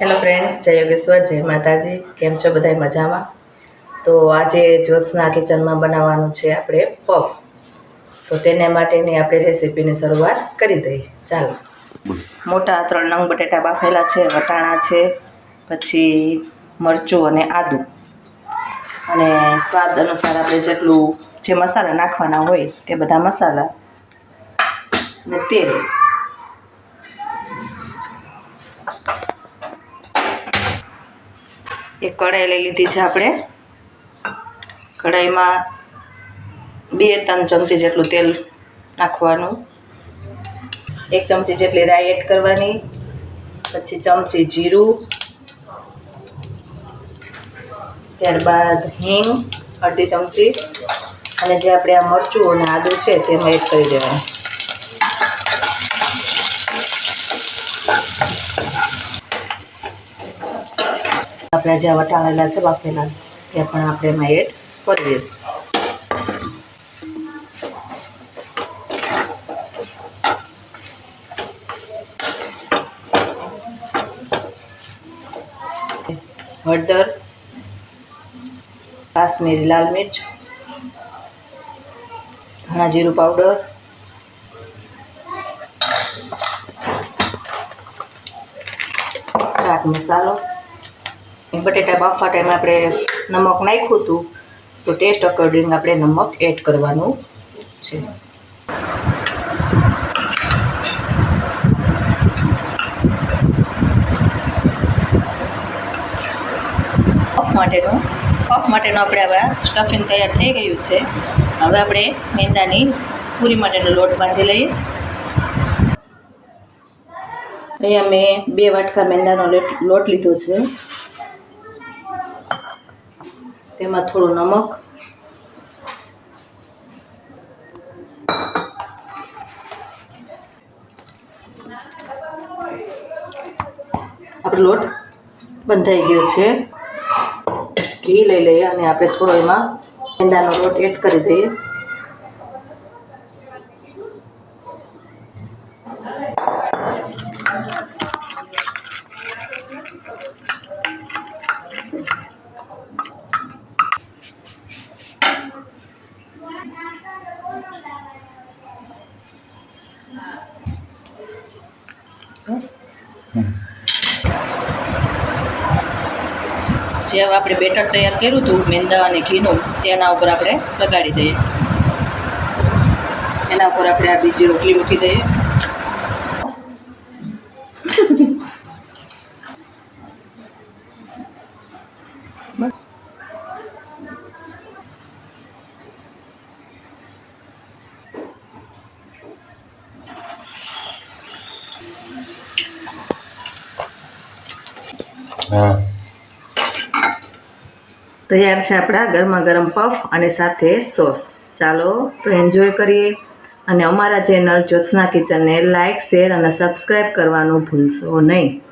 Hello friends જય યોગેશ્વર, જય માતાજી. કેમ છો બધાય મજામાં? તો આજે જ્યોત્સના કિચનમાં બનાવવાનું છે આપણે પફ. તો તેને માટેની આપણે રેસીપીની શરૂઆત કરી દઈએ. ચાલો. મોટા ત્રણ નંગ બટેટા બાફેલા છે, વટાણા છે, પછી મરચું અને આદું. અને સ્વાદ અનુસાર આપણે જેટલું જે મસાલા નાખવાના હોય તે બધા મસાલા ને તેલ. એક કઢાઈ લઈ લીધી છે આપણે. કઢાઈમાં બે ત્રણ ચમચી જેટલું તેલ નાખવાનું. એક ચમચી જેટલી રાઈ એડ કરવાની. પછી ચમચી જીરું. ત્યારબાદ હિંગ, અડધી ચમચી. અને જે આપણે આ મરચું અને આદું છે તેમાં એડ કરી દેવાનું. આપણે જે વટાણેલા છે બાફેલા તે પણ આપણે એમાં એડ કરી દઈશું હળદર કાશ્મીરી લાલ મિર્ચ ધાણા જીરું પાવડર ચાટ મસાલો બટેટા બાફવા ટાઈમે આપણે નમક નાખ્યું હતું, તો ટેસ્ટ અકોર્ડિંગ આપણે નમક એડ કરવાનું છે. કફ માટેનું કફ માટેનું આપણે હવે સ્ટફિંગ તૈયાર થઈ ગયું છે. હવે આપણે મેંદાની પૂરી માટેનો લોટ બાંધી લઈએ. અહીંયા મેં બે વાટકા મેંદાનો લોટ લોટ લીધો છે. તેમાં થોડું નમક. આપણો લોટ બંધાઈ ગયો છે. ઘી લઈ લઈએ અને આપણે થોડો એમાં મેંદાનો લોટ એડ કરી દઈએ. જે હવે આપણે બેટર તૈયાર કર્યું હતું, મેંદા અને ઘીનું, તેના ઉપર આપણે લગાડી દઈએ. એના ઉપર આપણે આ બીજી રોટલી મૂકી દઈએ. તૈયાર છે આપણા ગરમા ગરમ પફ અને સાથે સોસ. ચાલો, તો એન્જોય કરીએ. અને અમારા ચેનલ જ્યોત્સના કિચનને લાઇક શેર અને સબસ્ક્રાઈબ કરવાનું ભૂલશો નહીં.